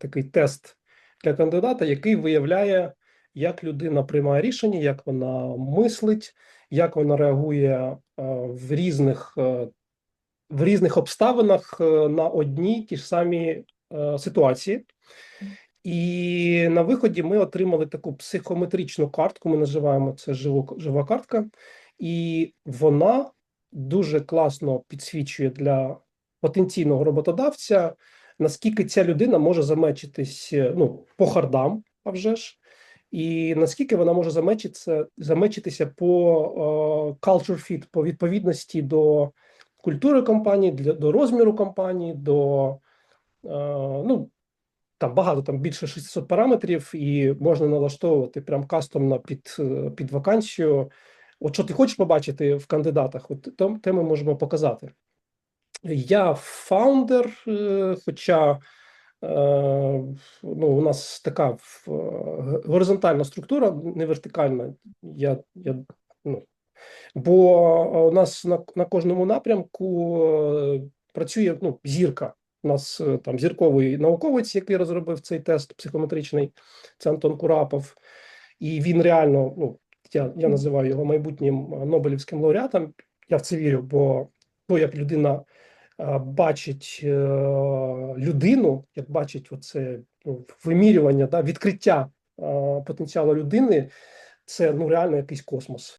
такий тест для кандидата, який виявляє, як людина приймає рішення, як вона мислить, як вона реагує е, в різних, е, в різних обставинах е, на одні ті ж самі ситуації. І на виході ми отримали таку психометричну картку. Ми називаємо це живо, жива картка, і вона дуже класно підсвічує для потенційного роботодавця, наскільки ця людина може замечитись е, ну, по хардам, а вже ж, і наскільки вона може замечитися, замечитися по е, culture fit, по відповідності до культури компанії, для, до розміру компанії, до е, ну, там багато, там більше 600 параметрів, і можна налаштовувати прям кастомно під, під вакансію. От що ти хочеш побачити в кандидатах, от те ми можемо показати. Я фаундер, е, хоча е, ну, у нас така е, горизонтальна структура, не вертикальна. Я, я, ну, бо у нас на, на кожному напрямку працює ну, зірка. У нас там зірковий науковець, який розробив цей тест психометричний, це Антон Курапов. І він реально, ну, я, я називаю його майбутнім Нобелівським лауреатом. Я в це вірю, бо то, як людина бачить е, людину, як бачить оце ну, вимірювання, да, відкриття е, потенціалу людини, це ну реально якийсь космос.